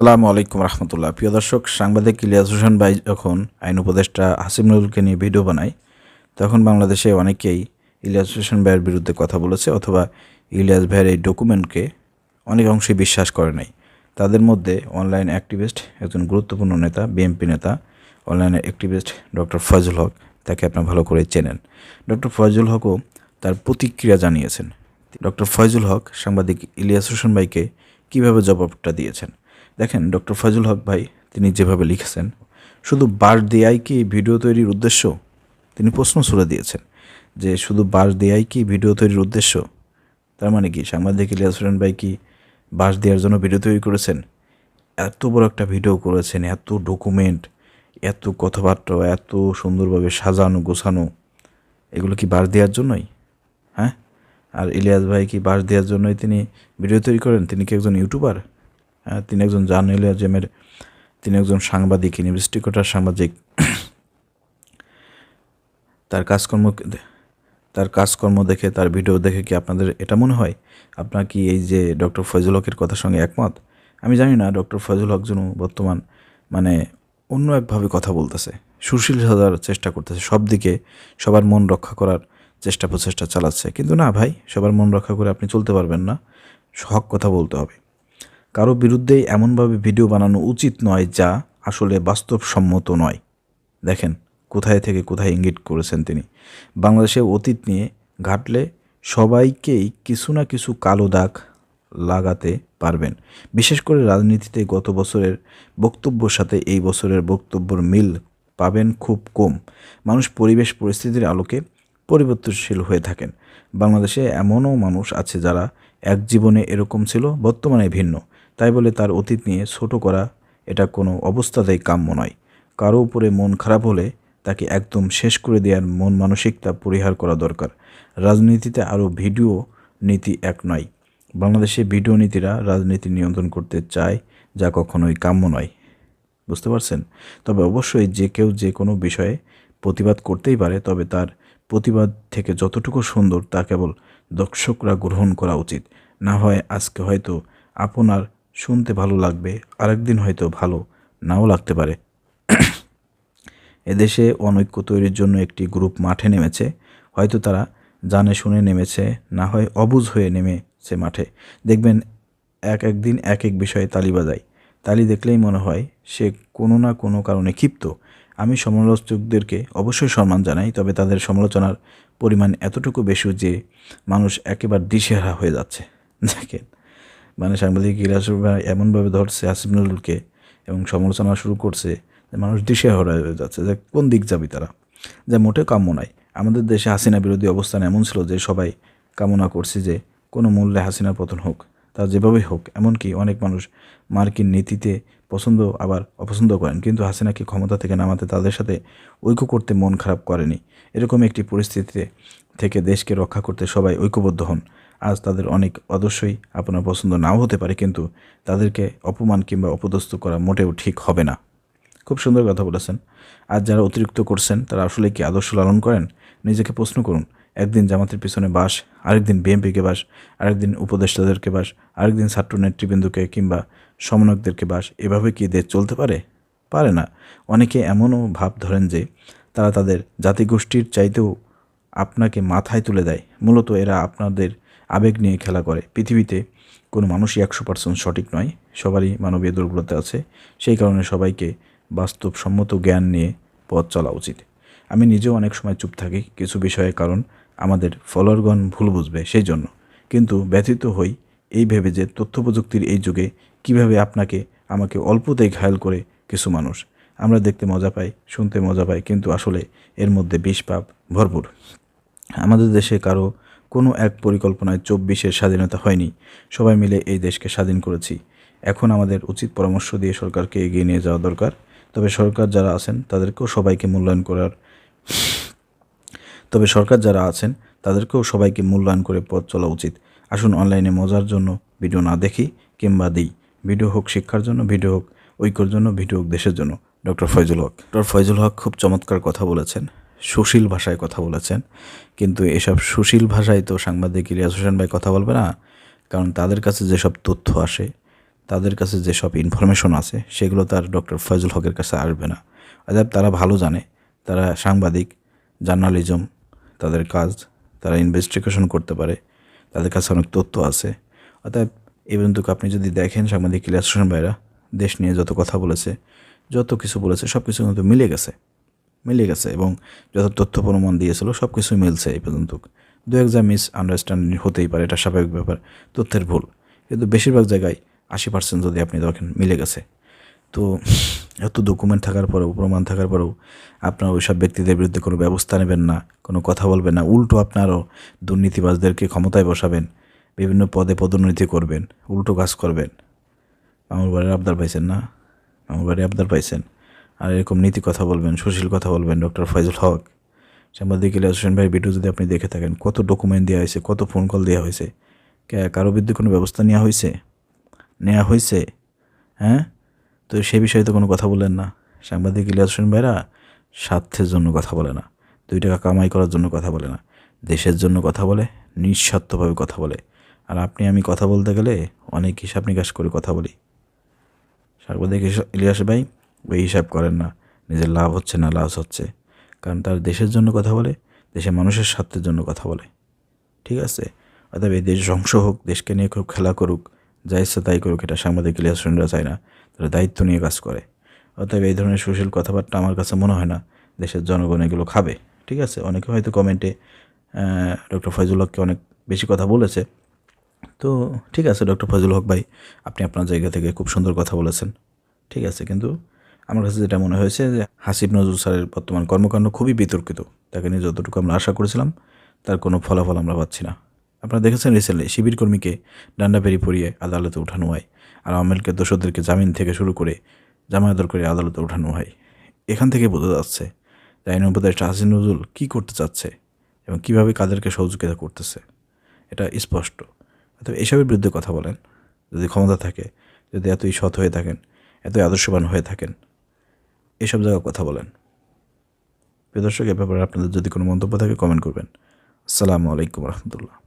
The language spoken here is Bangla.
সালামু আলাইকুম রহমতুল্লাহ। প্রিয় দর্শক, সাংবাদিক ইলিয়াস হোসেন ভাই যখন আইন উপদেষ্টা হাসিমুলকে নিয়ে ভিডিও বানায়, তখন বাংলাদেশে অনেকেই ইলিয়াস হোসেন ভাইয়ের বিরুদ্ধে কথা বলেছে অথবা ইলিয়াস ভাইয়ের এই ডকুমেন্টকে অনেক অংশে বিশ্বাস করে নাই। তাদের মধ্যে অনলাইন অ্যাক্টিভিস্ট একজন গুরুত্বপূর্ণ নেতা, বিএনপি নেতা, online activist doctor Faizul Haque, তাকে আপনার ভালো করে চেনেন। ডক্টর ফয়জুল হকও তার প্রতিক্রিয়া জানিয়েছেন। ডক্টর ফয়জুল হক সাংবাদিক ইলিয়াস হোসেন ভাইকে কীভাবে জবাবটা দিয়েছেন? দেখেন, ডক্টর ফয়জুল হক ভাই, তিনি যেভাবে লিখেছেন, শুধু বার দেয়াই কি ভিডিও তৈরির উদ্দেশ্য? তিনি প্রশ্ন ছুড়ে দিয়েছেন যে, শুধু বাস দেয়াই কি ভিডিও তৈরির উদ্দেশ্য? তার মানে কি, সাংবাদিক ইলিয়াস হোসেন ভাই কি বাস দেওয়ার জন্য ভিডিও তৈরি করেছেন? এত বড় একটা ভিডিও করেছেন, এত ডকুমেন্ট, এত কথাবার্তা, এত সুন্দরভাবে সাজানো, গোছানো, এগুলো কি বাস দেওয়ার জন্যই? হ্যাঁ? আর ইলিয়াস ভাই কি বাস দেওয়ার জন্যই তিনি ভিডিও তৈরি করেন? তিনি কি একজন ইউটিউবার? তিনি একজন জান ইলিয়াজেমের তিনি একজন সাংবাদিক ইনভেস্টিগেটর সাংবাদিক। তার কাজকর্ম তার কাজকর্ম দেখে, তার ভিডিও দেখে কি আপনাদের এটা মনে হয়? আপনার কি এই যে ডক্টর ফয়জুল হকের কথার সঙ্গে একমত? আমি জানি না, ডক্টর ফয়জুল হক যেন বর্তমান মানে অন্য একভাবে কথা বলতেছে। সুশীল সাজার চেষ্টা করতেছে, সব দিকে সবার মন রক্ষা করার চেষ্টা প্রচেষ্টা চালাচ্ছে। কিন্তু না ভাই, সবার মন রক্ষা করে আপনি চলতে পারবেন না। হক কথা বলতে হবে। কারও বিরুদ্ধে এমনভাবে ভিডিও বানানো উচিত নয় যা আসলে বাস্তবসম্মত নয়। দেখেন, কোথায় থেকে কোথায় ইঙ্গিত করেছেন তিনি। বাংলাদেশের অতীত নিয়ে ঘাটলে সবাইকেই কিছু না কিছু কালো দাগ লাগাতে পারবেন। বিশেষ করে রাজনীতিতে গত বছরের বক্তব্যর সাথে এই বছরের বক্তব্যর মিল পাবেন খুব কম। মানুষ পরিবেশ পরিস্থিতির আলোকে পরিবর্তনশীল হয়ে থাকেন। বাংলাদেশে এমনও মানুষ আছে যারা এক জীবনে এরকম ছিল, বর্তমানে ভিন্ন। তাই বলে তার অতীত নিয়ে ছোট করা এটা কোনো অবস্থাতেই কাম্য নয়। কারও উপরে মন খারাপ হলে তাকে একদম শেষ করে দেওয়ার মন মানসিকতা পরিহার করা দরকার। রাজনীতিতে আরও ভিডিও নীতি এক নয়। বাংলাদেশে ভিডিও নীতিরা রাজনীতি নিয়ন্ত্রণ করতে চায় যা কখনোই কাম্য নয়। বুঝতে পারছেন? তবে অবশ্যই যে কেউ যে কোনো বিষয়ে প্রতিবাদ করতেই পারে, তবে তার প্রতিবাদ থেকে যতটুকু সুন্দর তা কেবল দর্শকরা গ্রহণ করা উচিত। না হয় আজকে হয়তো আপনার শুনতে ভালো লাগবে, আরেকদিন হয়তো ভালো নাও লাগতে পারে। এদেশে অনৈক্য তৈরির জন্য একটি গ্রুপ মাঠে নেমেছে, হয়তো তারা জানে শুনে নেমেছে, না হয় অবুঝ হয়ে নেমেছে মাঠে। দেখবেন এক একদিন এক এক বিষয়ে তালি বাজায়। তালি দেখলেই মনে হয় সে কোনো না কোনো কারণে ক্ষিপ্ত। আমি সমালোচকদেরকে অবশ্যই সম্মান জানাই, তবে তাদের সমালোচনার পরিমাণ এতটুকু বেশি যে মানুষ একেবারে দিশেহারা হয়ে যাচ্ছে। দেখেন মানে সাংবাদিক ইলাস এমনভাবে ধরছে আসিফনুলকে এবং সমালোচনা শুরু করছে মানুষ দিশেহারা হয়ে যাচ্ছে, যে কোন দিক যাবি তারা? যা মোটে কাম্য নয় আমাদের দেশে হাসিনা বিরোধী অবস্থান এমন ছিল যে সবাই কামনা করছে যে কোনো মূল্যে হাসিনার পতন হোক, তা যেভাবেই হোক। এমনকি অনেক মানুষ মার্কিন নীতিতে পছন্দ আবার অপছন্দ করেন, কিন্তু হাসিনাকে ক্ষমতা থেকে নামাতে তাদের সাথে ঐক্য করতে মন খারাপ করেনি। এরকম একটি পরিস্থিতিতে থেকে দেশকে রক্ষা করতে সবাই ঐক্যবদ্ধ হন। আজ তাদের অনেক অবশ্যই আপনার পছন্দ নাও হতে পারে, কিন্তু তাদেরকে অপমান কিংবা অপদস্থ করা মোটেও ঠিক হবে না। খুব সুন্দর কথা বলেছেন। আর যারা অতিরিক্ত করছেন, তারা আসলে কি আদর্শ লালন করেন? নিজেকে প্রশ্ন করুন, একদিন জামাতের পিছনে বাস, আরেকদিন বিএমপিকে বাস, আরেকদিন উপদেষ্টাদেরকে বাস, আরেকদিন ছাত্র নেতৃবৃন্দকে কিংবা সমন্বয়কদেরকে বাস, এভাবে কি দেশ চলতে পারে? পারে না। অনেকে এমনও ভাব ধরেন যে তারা তাদের জাতিগোষ্ঠীর চাইতেও আপনাকে মাথায় তুলে দেয়। মূলত এরা আপনাদের আবেগ নিয়ে খেলা করে। পৃথিবীতে কোনো মানুষই একশো পার্সেন্ট সঠিক নয়। সবারই মানবীয় দুর্বলতা আছে। সেই কারণে সবাইকে বাস্তবসম্মত জ্ঞান নিয়ে পথ চলা উচিত। আমি নিজেও অনেক সময় চুপ থাকি কিছু বিষয়ে কারণ আমাদের ফলোয়ারগণ ভুল বুঝবে সেই জন্য কিন্তু ব্যথিত হই এই ভেবে যে তথ্য প্রযুক্তির এই যুগে কীভাবে আপনাকে, আমাকে অল্পতেই ঘায়াল করে কিছু মানুষ। আমরা দেখতে মজা পাই, শুনতে মজা পাই, কিন্তু আসলে এর মধ্যে বিষ পাপ ভরপুর। আমাদের দেশে কারও কোনো এক পরিকল্পনায় চব্বিশের স্বাধীনতা হয়নি। সবাই মিলে এই দেশকে স্বাধীন করেছি। এখন আমাদের উচিত পরামর্শ দিয়ে সরকারকে এগিয়ে নিয়ে যাওয়া দরকার। তবে সরকার যারা আছেন, তাদেরকেও সবাইকে মূল্যায়ন করার তবে সরকার যারা আছেন, তাদেরকেও সবাইকে মূল্যায়ন করে পথ চলা উচিত। আসুন অনলাইনে মজার জন্য ভিডিও না দেখি কিংবা দিই। ভিডিও হোক শিক্ষার জন্য, ভিডিও হোক ঐক্যর জন্য, ভিডিও হোক দেশের জন্য। ডক্টর ফয়জুল হক। ডক্টর ফয়জুল হক খুব চমৎকার কথা বলেছেন। সুশীল ভাষায় কথা বলেছেন। কিন্তু এসব সুশীল ভাষায় তো সাংবাদিক ইলিয়াস হোসেন ভাই কথা বলবে না, কারণ তাদের কাছে যেসব তথ্য আসে, তাদের কাছে যেসব ইনফরমেশন আছে, সেগুলো তার ডক্টর ফয়জুল হকের কাছে আসবে না। অর্থাৎ তারা ভালো জানে, তারা সাংবাদিক, জার্নালিজম, তাদের কাজ, তারা ইনভেস্টিগেশন করতে পারে, তাদের কাছে অনেক তথ্য আছে। অর্থাৎ এই পর্যন্ত আপনি যদি দেখেন সাংবাদিক ইলিয়াস হোসেন ভাইরা, দেশ নিয়ে যত কথা বলেছে, যত কিছু বলেছে সব কিছু কিন্তু মিলে গেছে। মিলে গেছে এবং যত তথ্য প্রমাণ দিয়েছিল সব কিছুই মিলছে এই পর্যন্ত। দু এক যা মিস আন্ডারস্ট্যান্ডিং হতেই পারে, এটা স্বাভাবিক ব্যাপার, তথ্যের ভুল। কিন্তু বেশিরভাগ জায়গায় আশি পার্সেন্ট যদি আপনি দেখেন, মিলে গেছে। তো এত ডকুমেন্ট থাকার পরেও, প্রমাণ থাকার পরেও আপনার ওইসব ব্যক্তিদের বিরুদ্ধে কোনো ব্যবস্থা নেবেন না, কোনো কথা বলবেন না, উল্টো আপনারও দুর্নীতিবাজদেরকে ক্ষমতায় বসাবেন, বিভিন্ন পদে পদোন্নতি করবেন, উল্টো কাজ করবেন। মামুর বাড়ির আবদার পাইছেন না? মামুর বাড়ি আবদার পাইছেন? আর এরকম নীতি কথা বলবেন, সুশীল কথা বলবেন ডক্টর ফয়জুল হক, সাংবাদিক ইলিয়াস হোসেন ভাইয়ের ভিডিও যদি আপনি দেখে থাকেন, কত ডকুমেন্ট দেওয়া হয়েছে, কত ফোন কল দেওয়া হয়েছে কারও বিরুদ্ধে কোনো ব্যবস্থা নেওয়া হয়েছে? নেওয়া হয়েছে? হ্যাঁ? তো সে বিষয়ে তো কোনো কথা বলেন না। সাংবাদিক ইলিয়াস হোসেন ভাইরা স্বার্থের জন্য কথা বলে না। দুই টাকা কামাই করার জন্য কথা বলে না। দেশের জন্য কথা বলে, নিঃস্বার্থভাবে কথা বলে। আর আপনি আমি কথা বলতে গেলে অনেক হিসাব নিকাশ করে কথা বলি। সাংবাদিক ইলিয়াস ভাই ওই হিসাব করেন না। নিজের লাভ হচ্ছে না লাভ হচ্ছে। কারণ তার দেশের জন্য কথা বলে দেশের মানুষের স্বার্থের জন্য কথা বলে। ঠিক আছে? অতএব এই দেশ ধ্বংস হোক, দেশকে নিয়ে খুব খেলা করুক, যা ইচ্ছা তাই করুক, এটা সাংবাদিক ইলিয়াস হোসেনরা চায় না। তারা দায়িত্ব নিয়ে কাজ করে। অতএব এই ধরনের সুশীল কথাবার্তা আমার কাছে মনে হয় না দেশের জনগণ এগুলো খাবে। ঠিক আছে? অনেকে হয়তো কমেন্টে ডক্টর ফয়জুল হককে অনেক বেশি কথা বলেছে। তো ঠিক আছে, ডক্টর ফজল হক ভাই, আপনি আপনার জায়গা থেকে খুব সুন্দর কথা বলেছেন। ঠিক আছে? কিন্তু আমার কাছে যেটা মনে হয়েছে যে হাসিব নজরুল স্যারের বর্তমান কর্মকাণ্ড খুবই বিতর্কিত। তাকে নিয়ে যতটুকু আমরা আশা করেছিলাম, তার কোনো ফলাফল আমরা পাচ্ছি না। আপনারা দেখেছেন রিসেন্টলি শিবির কর্মীকে ডান্ডা বেরি পরিয়ে আদালতে উঠানো হয় আর আমেলকে দোষদেরকে জামিন থেকে শুরু করে জামায়াতর করে আদালতে উঠানো হয়। এখান থেকে বোঝা যাচ্ছে যে আইন উপদেষ্টা হাসিন নজরুল কী করতে চাচ্ছে এবং কীভাবে কাদেরকে সহযোগিতা করতেছে। এটা স্পষ্ট। অর্থাৎ এসবের বিরুদ্ধে কথা বলেন। যদি ক্ষমতা থাকে, যদি এতই সৎ হয়ে থাকেন, এতই আদর্শবান হয়ে থাকেন এসব জায়গায় কথা বলেন। প্রিয় দর্শক, এ ব্যাপারে আপনাদের যদি কোনো মন্তব্য থাকে কমেন্ট করবেন। আসসালামু আলাইকুম রহমতুল্লাহ।